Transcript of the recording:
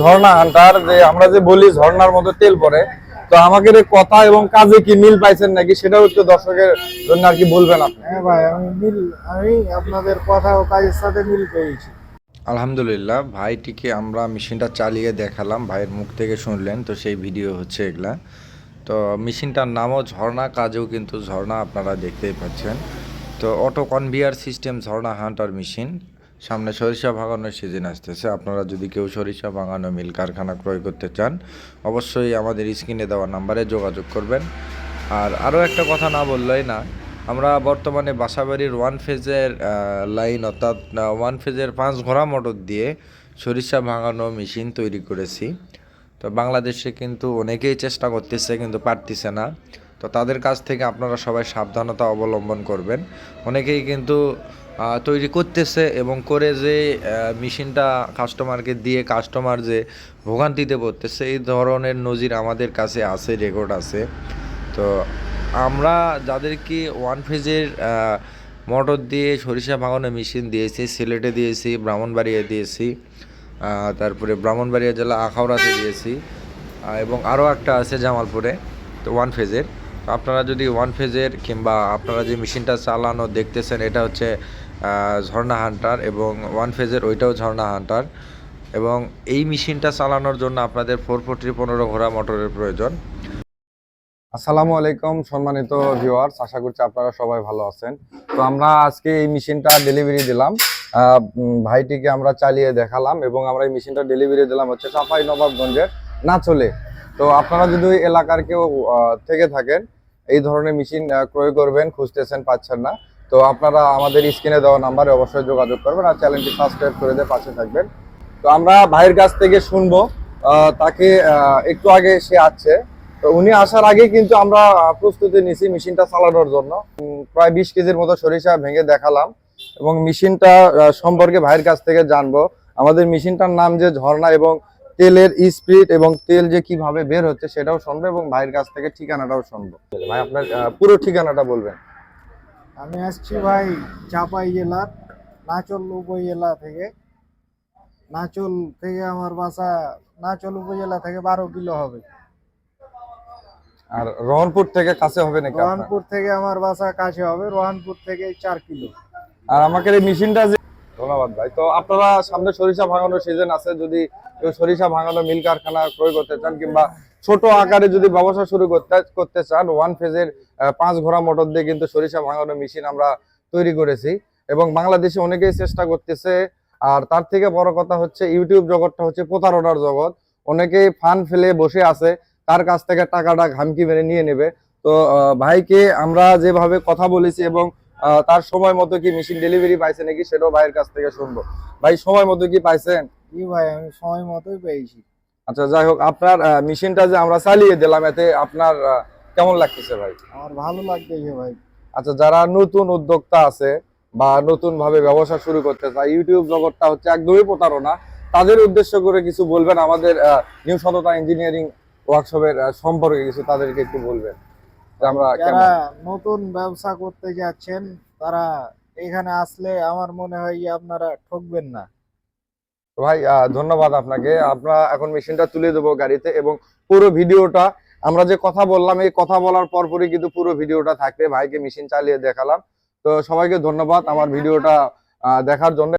ঝর্ণা Hunter যে আমরা যে বলি ঝর্ণার মধ্যে তেল পড়ে তো এই কথা এবং কাজে কি মিল পাইছেন নাকি সেটাও একটু দর্শকের জন্য আর কি বলবেন আপনি? হ্যাঁ ভাই আমি মিল আমি আপনাদের কথা ও কাজের সাথে মিল পেয়েছি। আলহামদুলিল্লাহ ভাইটিকে আমরা মেশিনটা চালিয়ে দেখালাম ভাইয়ের মুখ থেকে শুনলেন তো সেই ভিডিও হচ্ছে এগুলা। তো মেশিনটার নামও ঝর্ণা কাজেও কিন্তু ঝর্ণা আপনারা দেখতেই পাচ্ছেন। তো অটো কনভিয়ার সিস্টেম ঝর্ণা হান্টার মেশিন। সামনে সরিষা ভাঙানোর সিজন আসতেছে। আপনারা যদি কেউ সরিষা ভাঙানো, মিল কারখানা ক্রয় করতে চান, অবশ্যই আমাদের স্ক্রিনে দেওয়া নাম্বারে যোগাযোগ করবেন। আর আরও একটা কথা না বললেই না, আমরা বর্তমানে বাসাবাড়ির ওয়ান ফেজের লাইন অর্থাৎ ওয়ান ফেজের পাঁচ ঘোড়া মোটর দিয়ে সরিষা ভাঙানো মেশিন তৈরি করেছি। তো বাংলাদেশে কিন্তু অনেকেই চেষ্টা করতেছে, কিন্তু পারতেছে না। তো তাদের কাছ থেকে আপনারা সবাই সাবধানতা অবলম্বন করবেন। অনেকেই কিন্তু তৈরি করতেছে এবং করে যে মেশিনটা কাস্টমারকে দিয়ে কাস্টমার যে ভোগান্তিতে পড়তেছে, এই ধরনের নজির আমাদের কাছে আছে রেকর্ড আছে। তো আমরা যাদেরকে ওয়ান ফেজের মোটর দিয়ে সরিষা ভাঙানো মেশিন দিয়েছি, সিলেটে দিয়েছি, ব্রাহ্মণবাড়িয়া দিয়েছি তারপরে ব্রাহ্মণবাড়িয়া জেলা আখাউড়াতে দিয়েছি এবং আরও একটা আছে জামালপুরে, তো ওয়ান ফেজের আপনারা যদি ওয়ান ফেজের কিংবা আপনারা যে মেশিনটা চালানো দেখতেছেন, এটা হচ্ছে ঝর্ণা হান্টার এবং ওয়ান ফেজের ওইটাও ঝর্ণা হান্টার। এবং এই মেশিনটা চালানোর জন্য আপনাদের ফোর ফোর্টি পনেরো ঘোড়া মোটরের প্রয়োজন। আসসালামু আলাইকুম, সম্মানিত ভিউয়ার্স আশা করছি আপনারা সবাই ভালো আছেন। তো আমরা আজকে এই মেশিনটা ডেলিভারি দিলাম। ভাইটিকে আমরা চালিয়ে দেখালাম এবং আমরা এই মেশিনটা ডেলিভারি দিলাম হচ্ছে চাপাই নবাবগঞ্জের না চলে তো আপনারা যদি ওই এলাকার কেউ থেকে থাকেন এই ধরনের মেশিন ক্রয় করবেন, খুঁজতেছেন, পাচ্ছেন না। তো আপনারা আমাদের স্ক্রিনে দেওয়া নাম্বারে অবশ্যই যোগাযোগ করবেন আর চ্যানেলটি সাবস্ক্রাইব করে দিয়ে পাশে থাকবেন। তো আমরা ভাইয়ের কাছ থেকে শুনব তাকে একটু আগে সে আসছে। তো উনি আসার আগে কিন্তু আমরা প্রস্তুতি নিছি মেশিনটা চালানোর জন্য। প্রায় বিশ কেজির মতো সরিষা ভেঙে দেখালাম এবং মেশিনটা সম্পর্কে ভাইয়ের কাছ থেকে জানব। আমাদের মেশিনটার নাম যে ঝর্ণা এবং তেলের স্পিড এবং তেল যে কীভাবে বের হচ্ছে সেটাও শুনব এবং ভাইয়ের কাছ থেকে ঠিকানাটাও শুনব। ভাই আপনার পুরো ঠিকানাটা বলবেন। আমি আসছি ভাই চাপাই জেলার নাচল উপজেলা থেকে। নাচল থেকে আমার বাসা নাচল উপজেলা থেকে বারো কিলো হবে। আর রহনপুর থেকে কাছে হবে নাকি? রোহানপুর থেকে আমার বাসা কাছে হবে রোহানপুর থেকে চার কিলো। আর আমাকে এই মেশিনটা যে ধন্যবাদ ভাই। তো আপনারা সামনে সরিষা ভাঙানোর সিজন আছে, যদি সরিষা ভাঙানো, মিল কারখানা ক্রয় করতে চান কিংবা ছোট আকারে যদি ব্যবসা শুরু করতে করতে চান ওয়ান ফেজের পাঁচ ঘোড়া মোটর দিয়ে কিন্তু সরিষা ভাঙানো মেশিন আমরা তৈরি করেছি। এবং বাংলাদেশে অনেকেই চেষ্টা করতেছে, আর তার থেকে বড় কথা হচ্ছে ইউটিউব জগৎটা হচ্ছে প্রতারণার জগৎ। অনেকেই ফান ফেলে বসে আছে, তার কাছ থেকে টাকাটা ঘামকি মেরে নিয়ে নেবে। তো ভাইকে আমরা যেভাবে কথা বলেছি এবং তার সময় মতো কি মেশিন ডেলিভারি পাইছে নাকি সেটাও ভাইয়ের কাছ থেকে শুনব। ভাই সময় মতো কি পাইছেন? কি ভাই আমি সময় মতোই পেয়েছি। আচ্ছা যাই হোক আপনার মেশিনটা যে আমরা চালিয়ে দিলাম এতে আপনার কেমন লাগতেছে ভাই? আমার ভালো লাগতেছে ভাই। আচ্ছা যারা নতুন উদ্যোক্তা আছে বা নতুন ভাবে ব্যবসা শুরু করতে চায় ইউটিউব জগৎটা হচ্ছে একদমই প্রতারণা। তাদের উদ্দেশ্য করে কিছু বলবেন আমাদের নিউ সততা ইঞ্জিনিয়ারিং ওয়ার্কশপের সম্পর্কে কিছু তাদেরকে একটু বলবেন। আমরা যারা নতুন ব্যবসা করতে যাচ্ছেন তারা এখানে আসলে আমার মনে হয় আপনারা ঠকবেন না। ভাই ধন্যবাদ আপনাকে। আমরা এখন মেশিনটা তুলে দেবো গাড়িতে এবং পুরো ভিডিওটা আমরা যে কথা বললাম এই কথা বলার পরপরই কিন্তু পুরো ভিডিওটা থাকবে। ভাইকে মেশিন চালিয়ে দেখালাম। তো সবাইকে ধন্যবাদ আমার ভিডিওটা দেখার জন্য।